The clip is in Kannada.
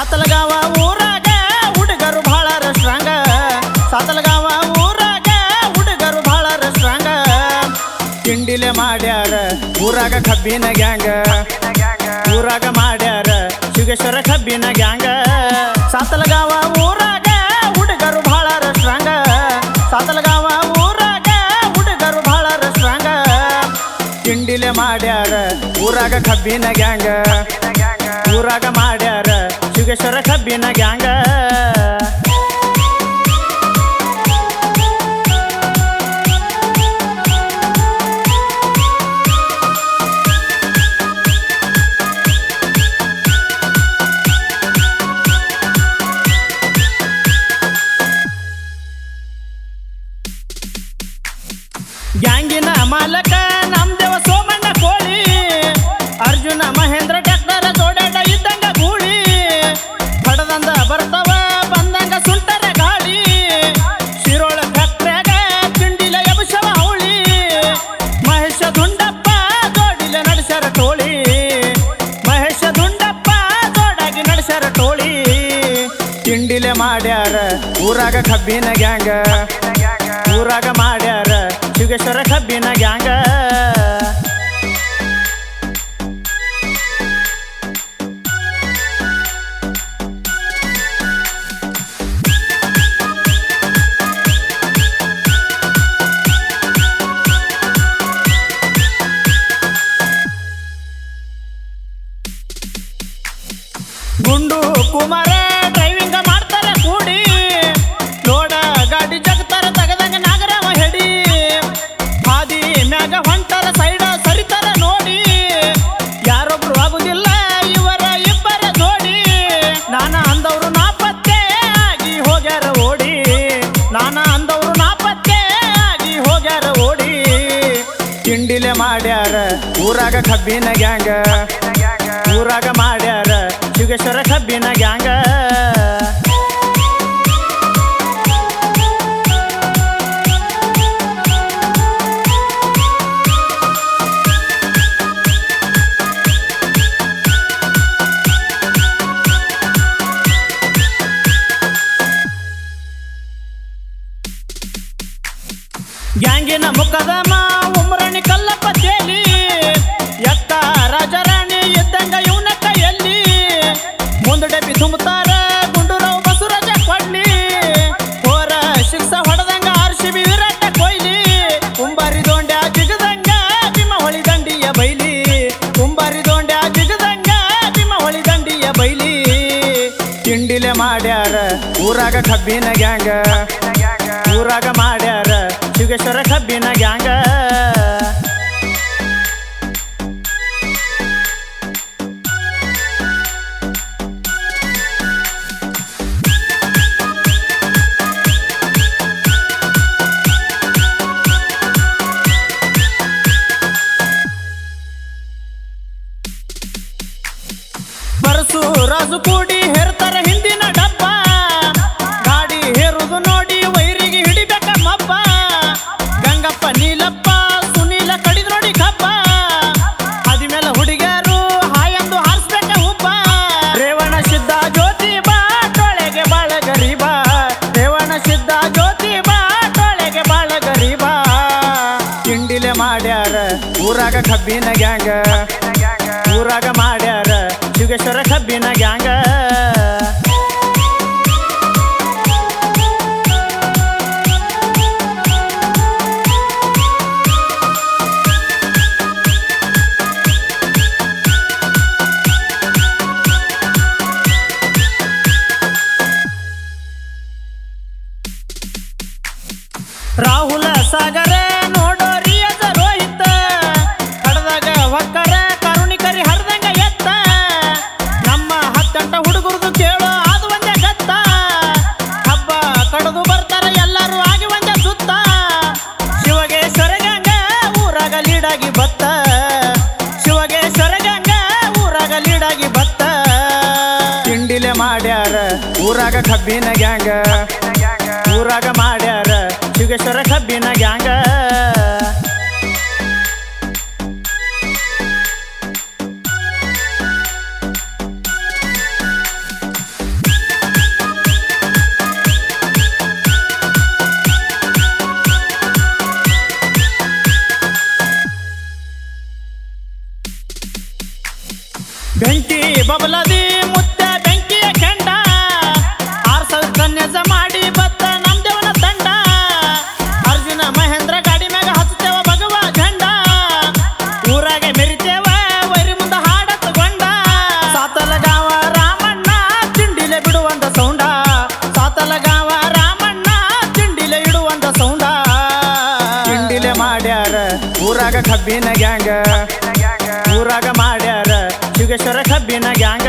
ಸಾತಲಗಾವ ಊರಾಗ ಹುಡುಗರು ಬಹಳ ಸ್ಟ್ರಾಂಗ ಸಾತಲಗಾವ ಊರಾಗ ಹುಡುಗರು ಬಹಳ ಸ್ಟ್ರಾಂಗ ತಿಂಡಿಲೆ ಮಾಡ್ಯಾರ ಊರಾಗ ಕಬ್ಬಿನ ಗ್ಯಾಂಗ. ಊರಾಗ ಮಾಡ್ಯಾರ ಶಿಗೇಶ್ವರ ಕಬ್ಬಿನ ಗ್ಯಾಂಗ. ಸಾತಲಗಾವ ಊರಾಗ ಹುಡುಗರು ಬಹಳ ಸ್ಟ್ರಾಂಗ ಸಾತಲಗಾವ ಊರಾಗ ಹುಡುಗರು ಬಹಳ ಸ್ಟ್ರಾಂಗ ತಿಂಡಿಲೆ ಮಾಡ್ಯಾರ ಊರಾಗ ಕಬ್ಬಿನ ಗ್ಯಾಂಗ. ಊರಾಗ ಮಾಡ್ಯಾರ ಶಿಗೇಶ್ವರ ಕಬ್ಬಿನ ಗ್ಯಾಂಗ ಗ್ಯಾಂಗಿನ ಮಾಲಕ ಮಾಡ್ಯಾರ. ಊರಾಗ ಕಬ್ಬಿನ ಗ್ಯಾಂಗ. ಊರಾಗ ಮಾಡ್ಯಾರ. ಶಿಗೇಶ್ವರ ಕಬ್ಬಿನ ಗ್ಯಾಂಗ. ಕಬ್ಬಿನ ಗ್ಯಾಂಗ. ಊರಾಗ ಮಾಡ್ಯಾರ ಶಿಗೇಶ್ವರ ಕಬ್ಬಿನ ಗ್ಯಾಂಗ. ಗ್ಯಾಂಗಿನ ಮುಖದ ಮಾ ಕಲ್ಲಪ್ಪ ಡಬ್ಬಿ ತುಂಬುತ್ತಾರ ಗುಂಡೂರಾವ್ ಬಸವರಾಜ ಕೊಡ್ಲಿ. ಹೋರ ಶಿಕ್ಷ ಹೊಡೆದಂಗ R C B Virat Kohli ಕುಂಬಾರಿ ದೋಂಡ್ಯ ಜಿಗದಂಗ Bhima ಹೊಳಿ ದಂಡಿಯ ಬೈಲಿ. ಕುಂಬಾರಿ ದೋಂಡ್ಯ ಜಿಗದಂಗ ಭೀಮ ಹೊಳಿ ದಂಡಿಯ ಬೈಲಿ. ತಿಂಡಿಲೆ ಮಾಡ್ಯಾರ ಊರಾಗ ಕಬ್ಬಿನ ಗ್ಯಾಂಗ. ಊರಾಗ ಮಾಡ್ಯಾರ ಶಿಗೇಶ್ವರ ಕಬ್ಬಿನ ಗ್ಯಾಂಗ. ರಾಜು ಕೂಡಿ ಹೇರ್ತಾರ ಹಿಂದಿನ ಡಬ್ಬ. ಗಾಡಿ ಹೇರುದು ನೋಡಿ ವೈರಿಗೆ ಹಿಡಿಬೇಕ ಮಬ್ಬ. ಗಂಗಪ್ಪ, ನೀಲಪ್ಪ, ಸುನೀಲ ಕಡಿದ ನೋಡಿ ಕಬ್ಬ. ಅದಿಮೇಲ ಹುಡುಗಿಯರು ಹಾಯಂದು ಹಾರಿಸ್ಬೇಕ ಹುಬ್ಬ. ರೇವಣ, ಸಿದ್ಧ, ಜ್ಯೋತಿ ಬಾ, ತೊಳೆಗೆ ಬಾಳ ಗರೀಬ ರೇವಣ, ಸಿದ್ಧ, ಜ್ಯೋತಿ ಬಾ, ತೊಳೆಗೆ ಬಾಳ ಗರೀಬ ತಿಂಡಿಲೆ ಮಾಡ್ಯಾರ ಊರಾಗ ಕಬ್ಬಿನ ಗ್ಯಾಂಗ. ಊರಾಗ ಶಿಗೇಶ್ವರ ಕಬ್ಬಿನ ಗ್ಯಾಂಗ ರಾಹುಲ ಸಾಗರ ಮಾಡ್ಯಾರ ಊರಾಗ ಕಬ್ಬಿನ ಗ್ಯಾಂಗ ಊರಾಗ ಮಾಡ್ಯಾರ ಸಿಗೇಶ್ವರ ಕಬ್ಬಿನ ಗ್ಯಾಂಗ घंटी बबला दी ಇಡುವಂತ ಸೌಂಡ. ಸಾತಲಗಾವ ರಾಮಣ್ಣ ಚಿಂಡಿಲೆ ಇಡುವಂತ ಸೌಂಡ. ಚಿಂಡಿಲೆ ಮಾಡ್ಯಾರ ಊರಾಗ ಕಬ್ಬಿನ ಗ್ಯಾಂಗ. ಊರಾಗ ಮಾಡ್ಯಾರ ಸಿಗೇಶ್ವರ ಕಬ್ಬಿನ ಗ್ಯಾಂಗ.